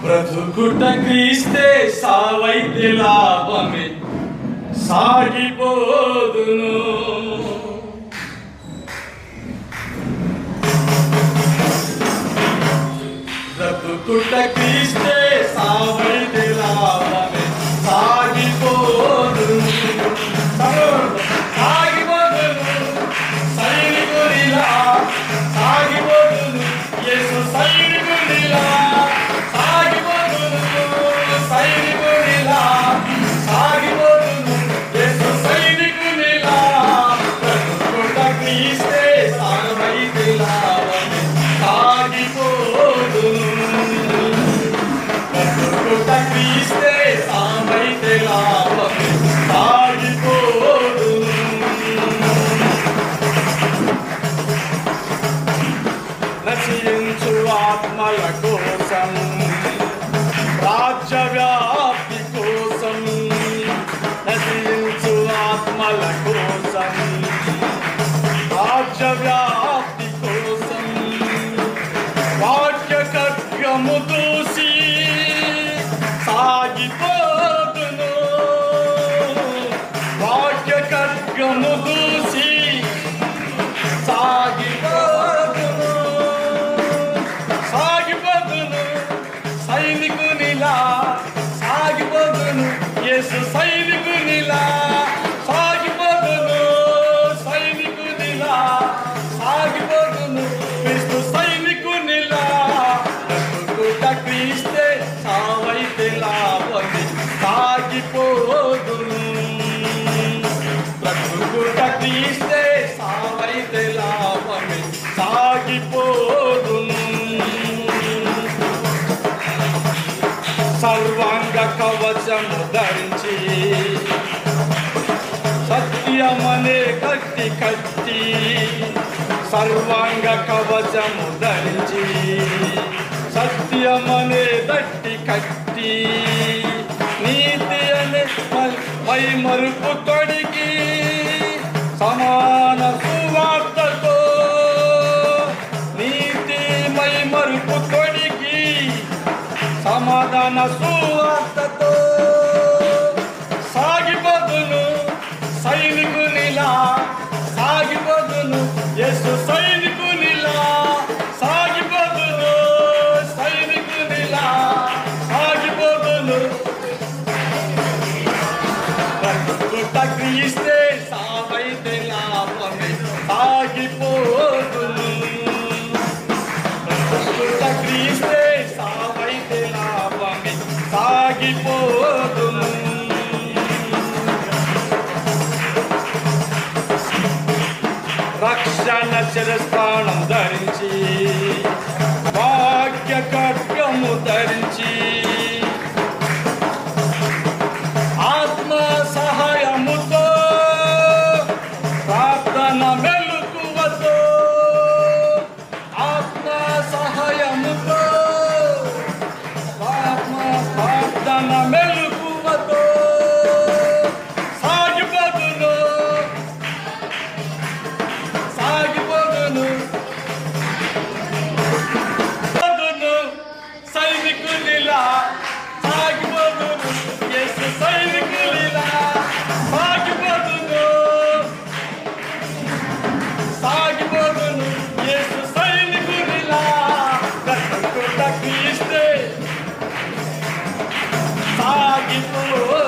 బ్రతుకుట క్రీస్తే సావైతే లాభమే. సాగిపోదును. బ్రతుకుట క్రీస్తే సావై ఆత్మల కోసం రాజ్య వ్యాప్తి కోసం నశించు ఆత్మల కోసం రాజ్య వ్యాప్తి కోసం వాక్య కవ్యము దూసి సాగిపోదును. వాక్య కవ్యము దూసి సైనికునిలా సాగిపోదును. యేసు సైనికునిలా సాగిపోదును. సైనికునిలా సాగిపోదును. క్రీస్తు సైనికునిలా క్రీస్తే సావైతే లాభని సాగిపోదును. సర్వాంగ కవచము ధరించి సత్యమనే కట్టి కట్టి సర్వాంగ కవచము ధరించి సత్యమనే దట్టి కట్టి నీతి అనే మై మరుపు తొడిగి సమాన సమాధాన సువార్తతో సాగిపోదును సైనికునిలా సాగిపోదును యేసు సైనికునిలా సాగిపోదును సైనికునిలా సాగిపోదును. బ్రతుకుట సాగైతే లాభమే సాగిపోదును. రక్షణ శిరస్థానం ధరి magno.